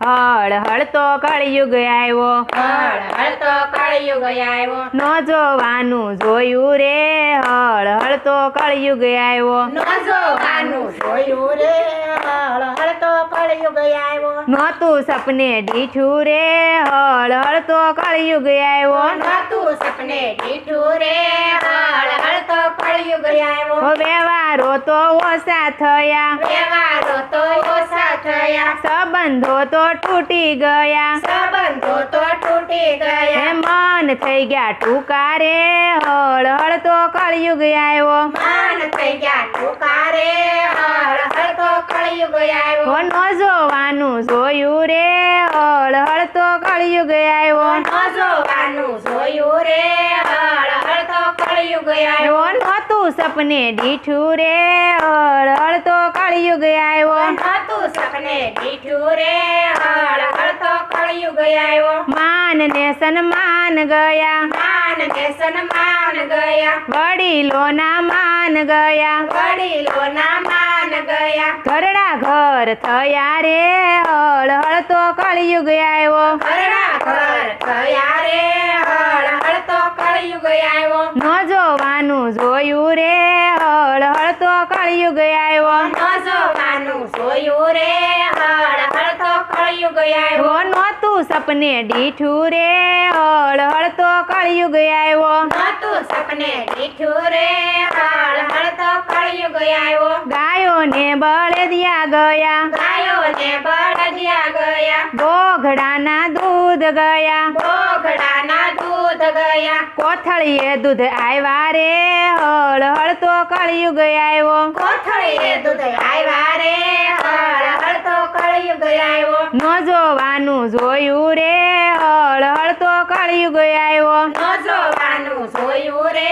હળ હળ તો કળયુગ આવ્યો. હળ હળ તો કળિયુગ આવ્યો. ન જોવાનું જોયું રે હળ હળ તો કળયુગ આવ્યો. ન જોવાનું જોયું રે હળ હળ તો કળિયુગ આવ્યો. નહોતું સપને દીઠું રે હળ હળ તો કળયુગ આવ્યો. નતું સપને દીઠું રે વ્યવહારો તો ઓછા થયા. વ્યવહારો તો ઓછા થયા. સંબંધો તો તૂટી ગયા. સંબંધો તો તૂટી ગયા. મન થઈ ગયા ટૂંકા રે હળ હળ તો કળયુગ આવ્યો. મન થઈ ગયા ટૂંકા રે હળ હળ તો કળિયુગ આવ્યો. ન જોવાનું જોયું રે હળ હળ તો કળયુગ આવ્યો. ન જોવાનું જોયું રે આવ્યો સપને દીઠું રે હળ હળ તો કળયુગ આવ્યો નતું સપને દીઠું રે હળ હળ તો કળિયુગ આવ્યો માન ને સન્માન ગયા. માન ને સન્માન ગયા. વડીલોના માન ગયા. વડીલોના માન ગયા. ઘરડા ઘર થયા રે હળ હળ તો કળિયુગ આવ્યો ઘરડા ઘર થયા રે હળ હળ તો કળિયુગ આવ્યો ન જોવાનું જોયું રે હળ હળ તો આવ્યો. ન જોવાનું જોયું રે હળ હળ કળિયુગ આવ્યો. નહોતું સપને ડીઠું રે હળ હળ તો કળયુગ આવ્યો. સપને ગાયો રે બળ દિયા તો કળિયુગ આવ્યો. ગાયોને બળદિયા ગયા. બળદિયા ગયા. ગોઘડાના દૂધ ગયા. બોગડાના દૂધ ગયા કોથળીએ દૂધ આવ્યા રે. હળ હળ તો કળયુગ આવ્યો કોથળીએ દૂધ આવ્યા રે. હળ હળ કળિયુગ આવ્યો ન જોવાનું જોયું રે. હળ હળ તો આવ્યો ન જોવાનું જોયું રે.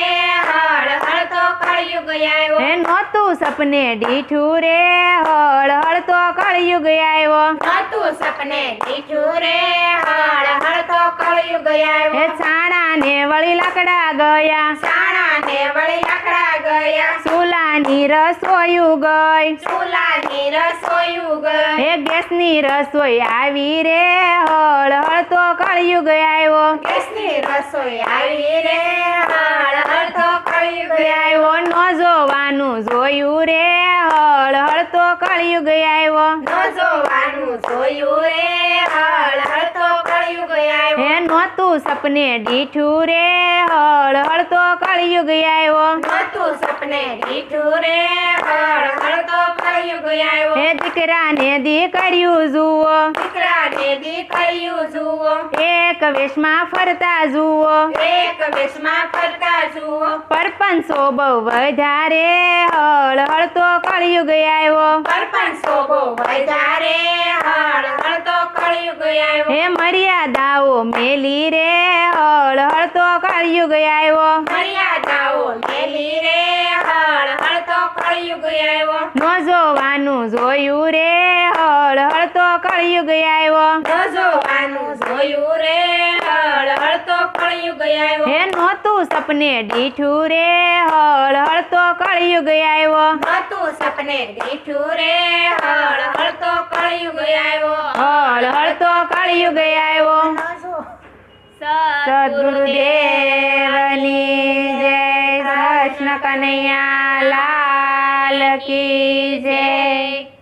હળ હળ કળિયુગ આવ્યો હે નહોતું સપને દીઠું રે. હળ હળ તો કળયુગ આવ્યો નતું સપને દીઠું રે. હળ હળ તો કળિયુગ આવ્યો ને વળી લાકડા ગયા. સાણા ને વળી લાકડા ગયા. ચૂલાની રસોયું ગઈ. ચૂલાની રસોયું ગઈ. હે ગેસની રસોઈ આવી રે. હળ હળ તો કળિયુગ આવ્યો. ગેસની રસોઈ આવી રે. હળ હળ તો કળિયુગ આવ્યો. આવ્યો ન જોવાનું જોયું રે. હળ હળ તો કળિયુગ આવ્યો. ન જોવાનું જોયું રે. હળ હે સપને રે હળ આવ્યો. નતું સપને રે હળ હળ કળિયુગ આવ્યો. હે દીકરાને દીકર્યું જુઓ. દીકરાને દીકરીયું જુઓ. એક વેશમાં ફરતા જુઓ. એક વેશમાં ફરતા જુઓ. પરપંચો બહુ વધારે હળ હળ તો કળયુગ આવ્યો. પરપંચો બહુ વધારે હળ હે મર્યાદાઓ મેલી રે હળ હળ તો કળયુગ આવ્યો. મર્યાદાઓ મેલી રે હળ હળ તો કળિયુગ આવ્યો. નો જોવાનું જોયું રે હળ હળ તો કળયુગ આવ્યો. નો જોવાનું જોયું રે હળ હળ તો કળિયુગ આવ્યો. હે નહોતું સપને ડીઠું રે હળ હળ તો કળયુગ આવ્યો. નહોતું સપને ડીઠું રે હળ હળ તો કળિયુગ આવ્યો તો કળયુગ આવ્યો સદગુરુદેવની જય. કૃષ્ણ કનૈયા લાલ કી જય.